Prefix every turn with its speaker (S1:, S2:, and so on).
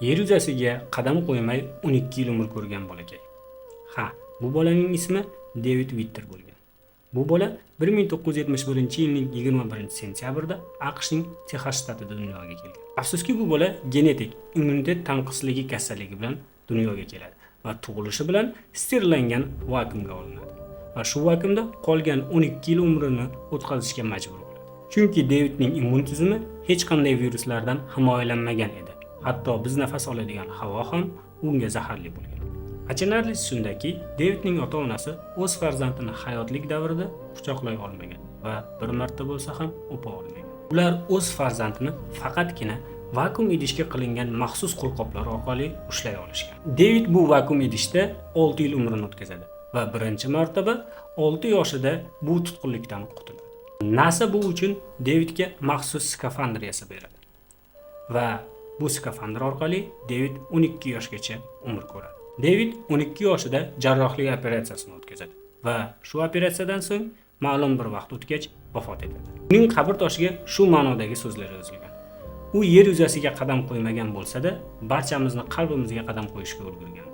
S1: yer yuzasiga qadam qo'ymay 12 yil umr ko'rgan bolakay ha bu bolaning ismi devid vitter bo'lgan. Bu bola 1971 yilning 21 sentyabrda aqshning texas shtatida dunyoga kelgan. Afsuski bu bola genetik immunitet tanqisligi kasalligi bilan dunyoga keladi va tug'ilishi bilan sterlangan vakuumga olinadi va shu vakuumda qolgan 12 yil umrini o'tkazishga majbur bo'ladi. Chunki devidning immun tizimi hech qanday viruslardan himoyalanmagan edi. Hatto biz nafas oladigan havo ham unga zaharli bo'lgan. Achinarlisi shundaki devidning ota onasi o'z farzandini hayotlik davrida quchoqlay olmagan va bir marta bo'lsa ham o'pa olmagan. Ular o'z farzandini faqatgina vakuum idishga qilingan maxsus qo'lqoplar orqali ushlay olishgan. Devid bu vakuum idishda 6 yil umrini o'tkazadi va birinchi martaba 6 yoshida bu tutqunlikdan qutuladi. Nasa bu uchun devidga maxsus skafandr yasab beradi va bu skafandr orqali David 12 yoshgacha umr ko'radi. David 12 yoshida jarrohlik operatsiyasini o'tkazadi va shu operatsiyadan so'ng ma'lum bir vaqt o'tgach vafot etadi. Uning qabr toshiga shu ma'nodagi so'zlar yozilgan. U yer yuzasiga qadam qo'ymagan bo'lsa-da, barchamizni qalbimizga qadam qo'yishga ulgurgan.